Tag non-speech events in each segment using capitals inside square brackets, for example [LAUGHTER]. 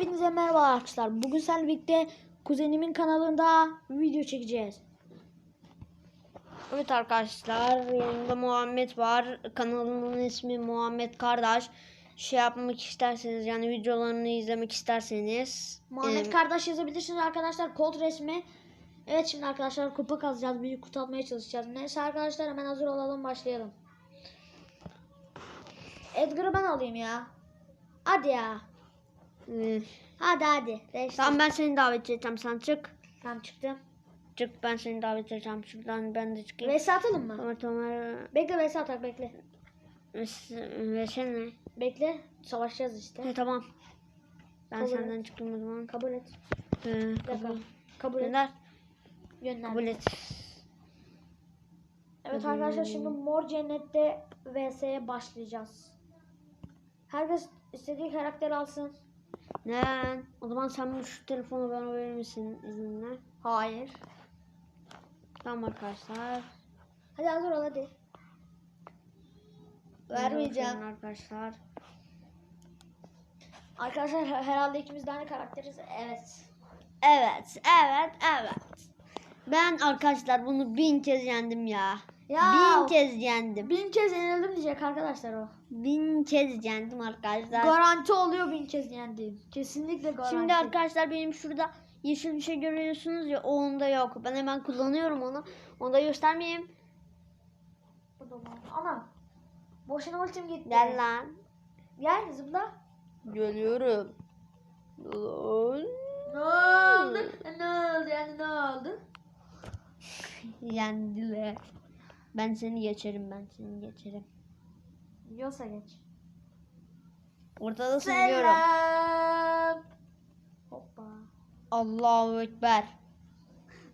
Hepinize merhaba arkadaşlar. Bugün seninle birlikte kuzenimin kanalında video çekeceğiz. Evet arkadaşlar yanımda Muhammed var. Kanalımın ismi Muhammed Kardeş. Şey yapmak isterseniz yani videolarını izlemek isterseniz Muhammed e, kardeş yazabilirsiniz arkadaşlar. Kod resmi. Evet şimdi arkadaşlar kupa kazacağız. Büyük kutu atmaya çalışacağız. Neyse arkadaşlar hemen hazır olalım başlayalım. Edgar'ı ben alayım ya. Hadi ya. E, Hadi hadi. Reis. tamam ben seni davet edeceğim sen çık. Tamam çıktım. Çık ben seni davet edeceğim. Şuradan ben de çıkayım. Vs atalım mı? Tamam tamam. Bekle vs atak bekle. Ve, ve sen ne? Bekle. Savaşacağız işte. He, tamam. Ben Kabul senden çıktım o zaman. Kabul et. Ee, Bir dakika. kabul. Kabul et. Gönder. Gönder. Kabul et. Evet arkadaşlar şimdi Mor Cennet'te VS'ye başlayacağız. Herkes istediği karakteri alsın. Ne? O zaman sen şu telefonu bana verir misin izinle? Hayır. Tamam arkadaşlar. Hadi hazır ol hadi. Vermeyeceğim. Arkadaşlar. Arkadaşlar her- herhalde ikimiz de aynı karakteriz. Evet. Evet, evet, evet. Ben arkadaşlar bunu bin kez yendim ya. Ya Bin kez yendim. bin kez yenildim diyecek arkadaşlar o. Bin kez yendim arkadaşlar. Garanti oluyor bin kez yendiğim. Kesinlikle garanti. Şimdi arkadaşlar benim şurada yeşil bir şey görüyorsunuz ya o onda yok. Ben hemen kullanıyorum onu. Onu da göstermeyeyim. Ana. Boşuna ultim gitti. Gel lan. Gel zıpla. Geliyorum. Lan. Ne oldu? Ne oldu yani ne oldu? Yendiler. Ben seni geçerim ben seni geçerim. Yiyorsa geç. Ortadasın biliyorum. Selam. Hoppa. Allahu Ekber.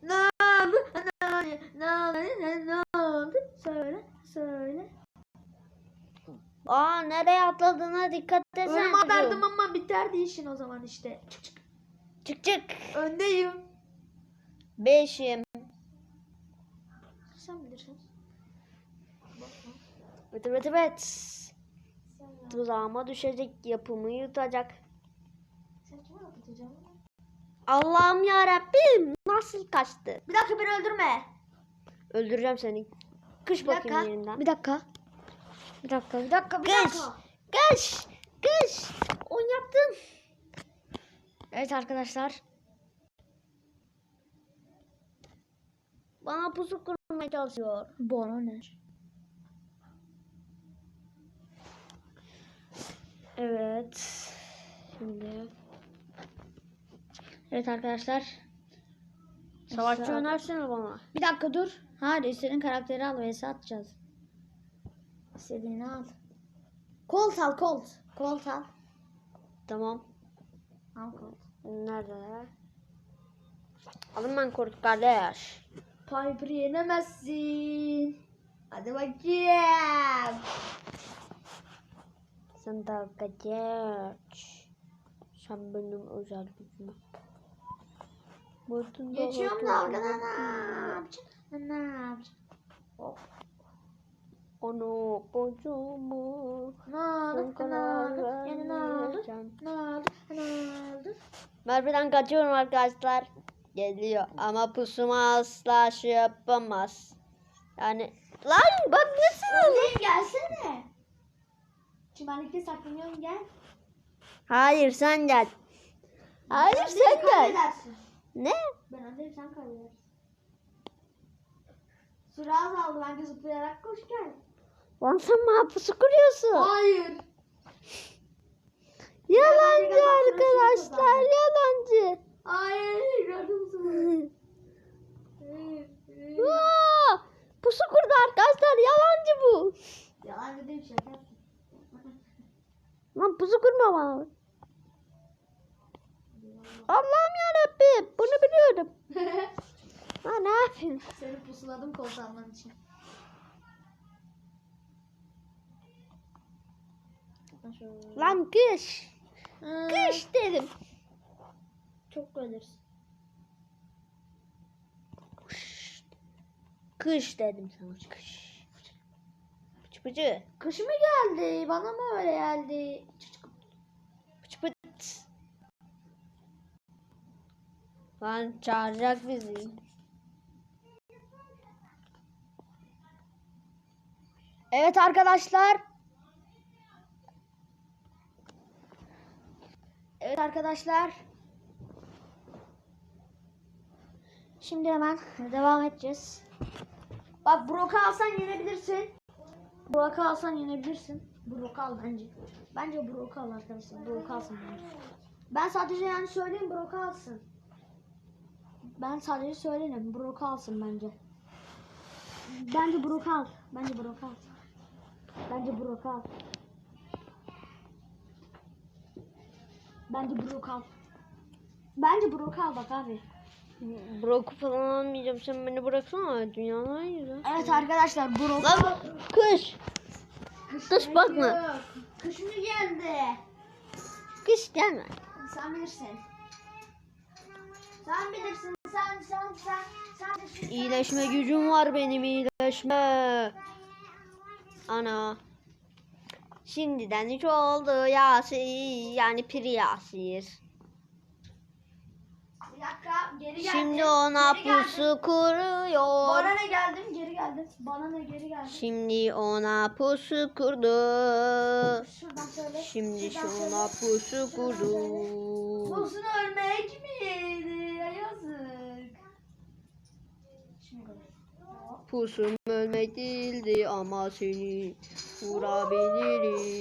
Ne oldu? Ne oldu? Ne oldu? Ne, oldu? Söyle, söyle. Aa nereye atladığına dikkat etsene. Ölüm atardım ama biterdi işin o zaman işte. Çık çık. Çık çık. Öndeyim. Beşim. Sen bilirsin. Evet evet evet. Tuzağıma düşecek yapımı yutacak. Allah'ım ya Rabbim nasıl kaçtı? Bir dakika beni öldürme. Öldüreceğim seni. Kış Bir bakayım dakika. yerimden. Bir dakika. Bir dakika. Bir dakika, bir Kış. dakika. Kış. Kış. On yaptım. Evet arkadaşlar. Bana pusu kurmaya çalışıyor. Bana ne? Evet. Şimdi Evet arkadaşlar. savaşçı Mesela- önersene bana. Bir dakika dur. Hayır istediğin karakteri al vs atacağız. İstediğini al. Colt al Colt. Colt al. Tamam. Al Colt. Nerede? Alın ben kurt kardeş. Piper'ı yenemezsin. Hadi bakayım. Sen dalga geç. Sen benim özel gücüm. Bütün Geçiyorum dalga- dalgadan ne yapacağım? Ne yapacağım? Hop. Onu kocumu. Ne oldu? Ne oldu? Yani ne oldu? Ne oldu? Ne oldu? Merve'den kaçıyorum arkadaşlar. Geliyor ama pusuma asla şey yapamaz. Yani lan bak nasıl? Öndeyim gelsene. Çimenlikte saklanıyorum gel. Hayır sen gel. Hayır Ben sen gel. Ne? Ben öndeyim sen kaybedersin. Süre azaldı bence zıplayarak koş gel. Lan sen bana pusu kuruyorsun. Hayır. Yalancı arkadaşlar yalancı. Hayır. Gördün mü? Vaa! Pusu kurdu arkadaşlar yalancı bu. Yalan dediğim şaka. yaptım. Kurma bana. Allah'ım yarabbim bunu biliyorum. Ha [LAUGHS] ne yapayım? Seni pusuladım kol alman için. Lan kış. Hı, Kış dedim. Çok ölürsün. Kış dedim sana. Kış. Pıçı pıçı. Kış mı geldi? Bana mı öyle geldi? Pıçı Lan çağıracak bizi. Evet arkadaşlar. Evet arkadaşlar. Şimdi hemen devam edeceğiz. Bak Brock'u alsan yenebilirsin. Brock'u alsan yenebilirsin. Brock'u al bence. Bence Brock'u al arkadaşlar. Brock'u alsın. Ben sadece yani söyleyeyim Brock'u alsın. Ben sadece söyleyeyim Brock'u alsın bence. Bence Brock'u al. Bence Brock'u al. Bence Brock al. Bence Brock al. Bence Brock al bak abi. Brock'u falan almayacağım. Sen beni bıraksana. Dünyanın en güzel. Evet arkadaşlar Brock Lan kış. Kış bakma. Kış mı geldi? Kış gelme. Sen bilirsin. Sen bilirsin. Sen sen sen sen bilirsin. İyileşme gücüm var benim iyileşme. Ana. Şimdiden hiç oldu Yasir. Yani Piri Yasir. Bir dakika geri geldim. Şimdi ona Geri geldim. kuruyor. Bana ne geldim geri geldim. Bana ne geri geldim. Şimdi ona pusu kurdu. Şuradan söyle. Şimdi Şuradan söyle. şuna pusu kurdu. Olsun ölmek miydi? Pusum ölmek değildi ama seni vurabilirim.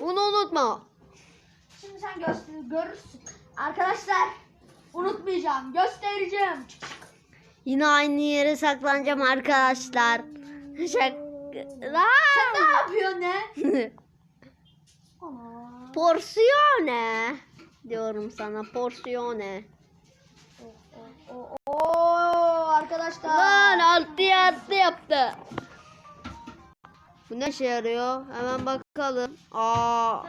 Bunu unutma. Şimdi sen göster görürsün. Arkadaşlar unutmayacağım. Göstereceğim. Yine aynı yere saklanacağım arkadaşlar. Şak... Sen ne yapıyorsun ne? [LAUGHS] Porsiyone diyorum sana porsiyone. Lan altı altı yaptı. Bu ne işe yarıyor? Hemen bakalım. Aa,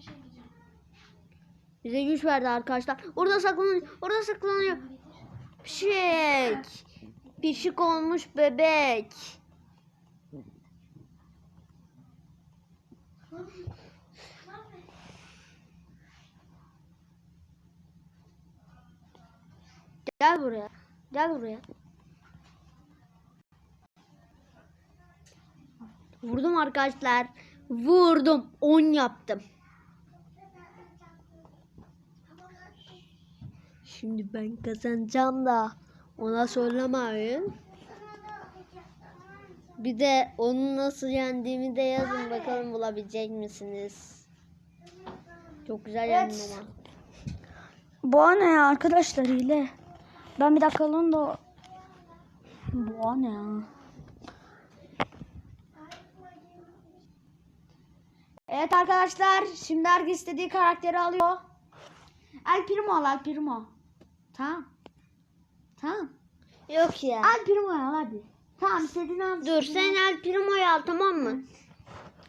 şey bize güç verdi arkadaşlar. Orada saklanıyor. Orada saklanıyor. Pişik. Pişik olmuş bebek. Gel buraya. Gel buraya. Vurdum arkadaşlar. Vurdum. 10 yaptım. Şimdi ben kazanacağım da ona söylemeyin. Bir de onu nasıl yendiğimi de yazın bakalım bulabilecek misiniz? Çok güzel yendim Evet. ama. Bu ne ya arkadaşlar hile. Ben bir dakika alın da. Bu ne ya? Evet arkadaşlar şimdi herkes istediği karakteri alıyor. El Primo al El Primo. Tamam. Tamam. Yok ya. El Primo al hadi. Tamam istediğini al. Dur sen. El Primo'yu al tamam mı?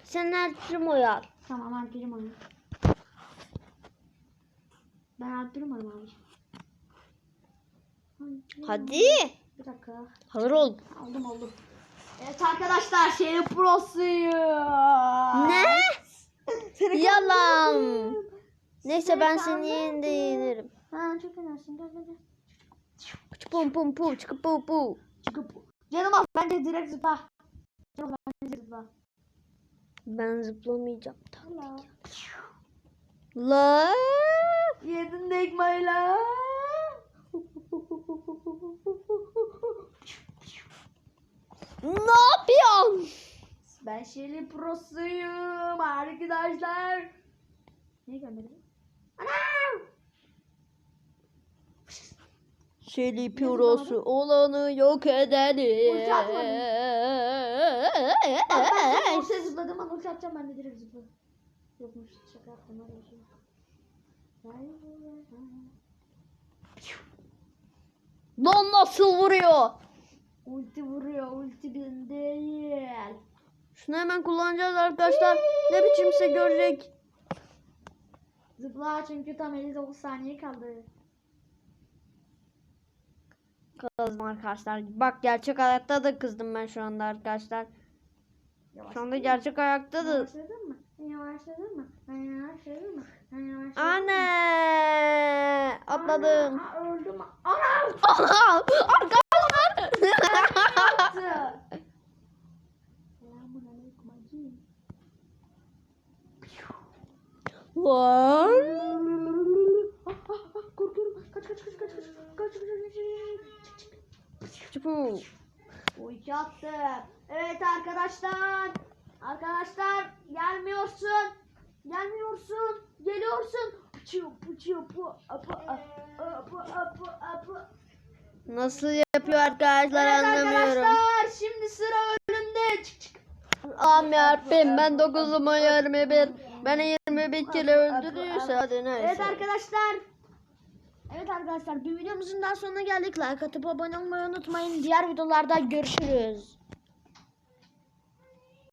Sen El Primo'yu al. Tamam El Primo'yu. Ben El Primo'yum abi. Hadi. Bir dakika. Hazır ol. Aldım aldım. Evet arkadaşlar şeyin prosuyum. Ne? Seni Yalan. kandırdım. Neyse ben kandırdım. seni yenide yenerim. Ha çok önemlisin. Gel gel gel. Pum pum pum çıkı pu pu. Çıkıp. Canım al. Bence direkt zıpla. Canım al, bence zıpla. Ben zıplamayacağım. Allah. La. Yedin dekmayla. Ne yapıyorsun? Ben şeyli prosuyum arkadaşlar. Niye gelmedi? Anam! Şeli pirosu olanı yok atmadım. Bak ben tam ortaya zıpladım ama ulti atacağım ben de direkt zıpladım. Yokmuş şaka yaptım hadi şey. Lan nasıl vuruyor? Ulti vuruyor ulti değil. Şunu hemen kullanacağız arkadaşlar. Ne biçimse görecek. Zıpla çünkü tam 59 saniye kaldı. Kızdım arkadaşlar. Bak gerçek hayatta da kızdım ben şu anda arkadaşlar. Yavaş şu anda gerçek hayatta da. Yavaşladın mı? Yavaşladın mı? Ben yavaşladım mı? Anne! Atladım. Ana, öldüm. Ana! Ana! Arkadaşlar! Lan. Ah, ah, ah, korkuyorum. Kaç kaç kaç kaç kaç. Kaç kaç kaç iki attı. Evet arkadaşlar. Arkadaşlar gelmiyorsun. Gelmiyorsun. Geliyorsun. Pıçıyor pu apı apı apı apı. Nasıl yapıyor arkadaşlar Evet anlamıyorum. arkadaşlar şimdi sıra önümde. Çık çık. Yarabbim ben 9'uma 21. Beni 21 kere öldürüyorsa hadi neyse. Evet arkadaşlar. Evet arkadaşlar bir videomuzun daha sonuna geldik. Like atıp abone olmayı unutmayın. Diğer videolarda görüşürüz.